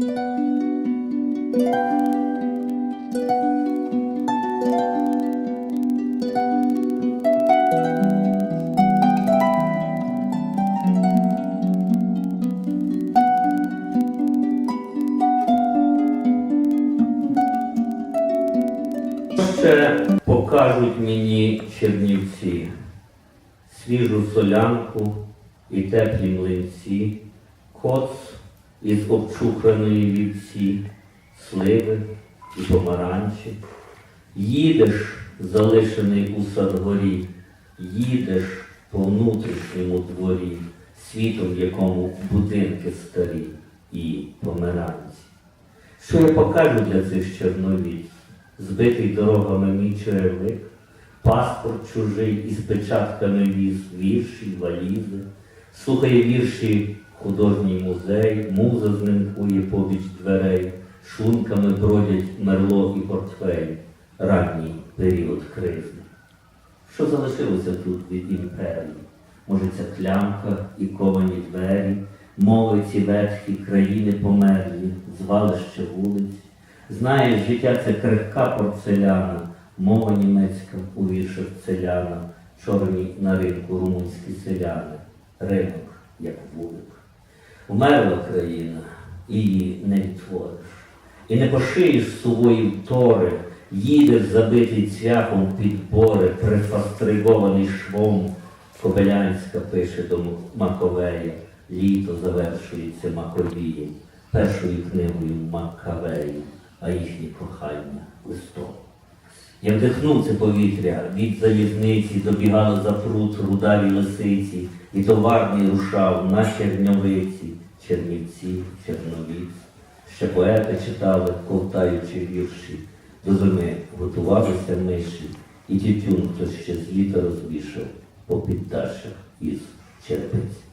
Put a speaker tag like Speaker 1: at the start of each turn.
Speaker 1: Ще покажуть мені чернівці, свіжу солянку і теплі млинці, коц із обчуханої вівці, сливи і помаранчі. Їдеш, залишений у садгорі, їдеш по внутрішньому дворі, світом, в якому будинки старі і померанці. Що я покажу для цих чорновіць? Збитий дорогами мій черевик, паспорт чужий із печатками віз, вірші, валізи, слухає вірші художній музей, муза знимкує побіч дверей, шлунками бродять мерло і портфель, ранній період кризи. Що залишилося тут від імперії? Може, ця клямка і ковані двері, мови ці ветхі країни померлі, звалище вулиць. Знаєш, життя це крихка порцеляна, мова німецька у віршах селяна, чорні на ринку румунські селяни, ринок, як вулик. Умерла країна, її не відтвориш. І не пошиєш сувої тори, їдеш забитий цвяхом під бори, прифастригований швом. Кобилянська пише до Маковея, літо завершується Маковієм, першою книгою Макавеї, а їхнє кохання листом. Я вдихнув це повітря, від залізниці добігала за пруд рудаві лисиці, і товарний рушав на черньовиці, чернівці, черновіць. Ще поети читали, ковтаючи вірші, до зими готувалися миші, і тютюн хтось ще з літа розвішав по піддашах із черепиць.